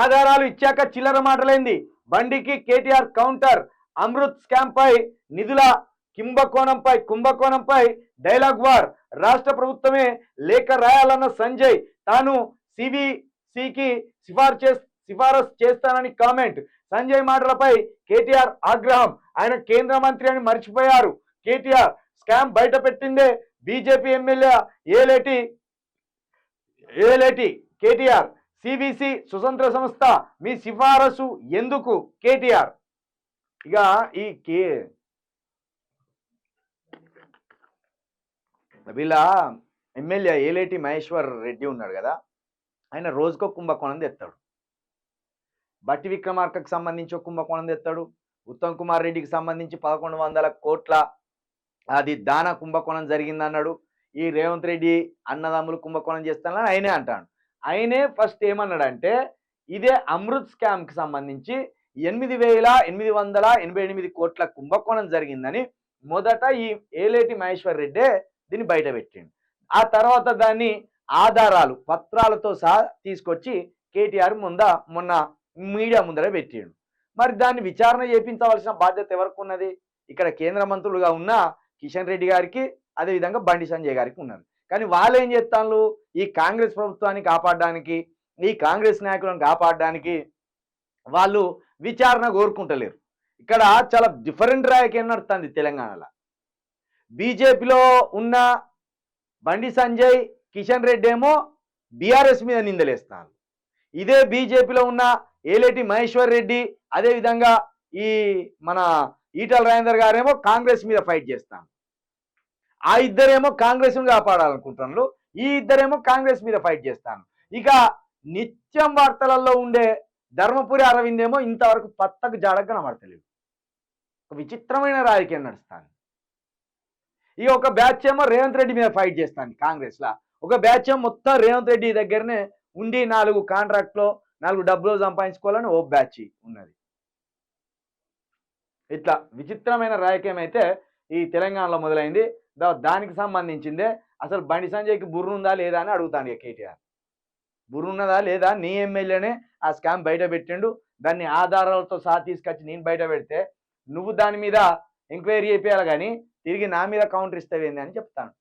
ఆధారాలు ఇచ్చాక చిల్లర మాటలైంది. బండికి కేటీఆర్ కౌంటర్ అమృత్ స్కామ్ పై నిధుల కింభకోణంపై కుంభకోణంపై డైలాగ్ వార్. రాష్ట్ర ప్రభుత్వమే లేఖ రాయాలన్న సంజయ్ తాను సివిసికి సిఫార్సు చే సిఫారసు చేస్తానని కామెంట్. సంజయ్ మాటలపై కేటీఆర్ ఆగ్రహం. ఆయన కేంద్ర మంత్రి అని మర్చిపోయారు. కేటీఆర్ స్కామ్ బయట పెట్టిందే BJP MLA Eleti Eleti KTR. CBC స్వతంత్ర సంస్థ. మీ సిఫారసు ఎందుకు? కేటీఆర్. ఇక ఈ కే వీళ్ళ ఎమ్మెల్యే ఏలేటి మహేశ్వర్ రెడ్డి ఉన్నాడు కదా. ఆయన రోజుకో కుంభకోణం తెస్తాడు. బట్టి విక్రమార్కకు సంబంధించి ఒక కుంభకోణం తెస్తాడు. ఉత్తమ్ కుమార్ రెడ్డికి సంబంధించి పదకొండు వందల కోట్ల అది దాన కుంభకోణం జరిగిందన్నాడు. ఈ రేవంత్ రెడ్డి అన్నదమ్ములు కుంభకోణం చేస్తానని ఆయనే అంటాడు. ఆయనే ఫస్ట్ ఏమన్నాడంటే ఇదే అమృత్ స్కామ్కి సంబంధించి ఎనిమిది వేల ఎనిమిది వందల ఎనభై ఎనిమిది కోట్ల కుంభకోణం జరిగిందని మొదట ఈ ఏలేటి మహేశ్వర్ రెడ్డే దీన్ని బయట పెట్టిండు. ఆ తర్వాత దాన్ని ఆధారాలు పత్రాలతో సహా తీసుకొచ్చి కేటీఆర్ ముంద మొన్న మీడియా ముందర పెట్టిండు. మరి దాన్ని విచారణ చేపించవలసిన బాధ్యత ఎవరికి ఉన్నది ఇక్కడ కేంద్ర మంత్రులుగా ఉన్న కిషన్ రెడ్డి గారికి అదేవిధంగా బండి సంజయ్ గారికి ఉన్నది. కానీ వాళ్ళు ఏం చేస్తాను ఈ కాంగ్రెస్ ప్రభుత్వాన్ని కాపాడడానికి ఈ కాంగ్రెస్ నాయకులను కాపాడడానికి వాళ్ళు విచారణ కోరుకుంటలేరు. ఇక్కడ చాలా డిఫరెంట్ రాయకేం నడుస్తుంది తెలంగాణలో. బీజేపీలో ఉన్న బండి సంజయ్ కిషన్ రెడ్డి ఏమో బీఆర్ఎస్ మీద నిందలేస్తాను ఇదే బీజేపీలో ఉన్న ఏలేటి మహేశ్వర్ రెడ్డి అదేవిధంగా ఈ మన ఈటల రాజేందర్ గారేమో కాంగ్రెస్ మీద ఫైట్ చేస్తాను ఆ ఇద్దరేమో కాంగ్రెస్ కాపాడాలనుకుంటున్నారు. ఈ ఇద్దరేమో కాంగ్రెస్ మీద ఫైట్ చేస్తాను ఇక నిత్యం వార్తలలో ఉండే ధర్మపురి అరవింద్ ఏమో ఇంతవరకు పత్తకు జాడక కనబడతలేదు. ఒక విచిత్రమైన రాజకీయం నడుస్తాను ఇక ఒక బ్యాచ్ ఏమో రేవంత్ రెడ్డి మీద ఫైట్ చేస్తాను కాంగ్రెస్ లా ఒక బ్యాచ్ ఏమో మొత్తం రేవంత్ రెడ్డి దగ్గరనే ఉండి నాలుగు కాంట్రాక్ట్లో నాలుగు డబ్బులు సంపాదించుకోవాలని ఓ బ్యాచ్ ఉన్నది. ఇట్లా విచిత్రమైన రాజకీయం అయితే ఈ తెలంగాణలో మొదలైంది. దానికి సంబంధించిందే అసలు బండి సంజయ్కి బుర్ర ఉందా లేదా అని అడుగుతాను ఇక కేటీఆర్. బుర్రున్నదా లేదా? నీ ఎమ్మెల్యేనే ఆ స్కామ్ బయట పెట్టిండు. దాన్ని ఆధారాలతో సహా తీసుకొచ్చి నేను బయట పెడితే నువ్వు దాని మీద ఎంక్వైరీ చేయాలి కానీ తిరిగి నా మీద కౌంటర్ ఇస్తావేంది అని చెప్తాను.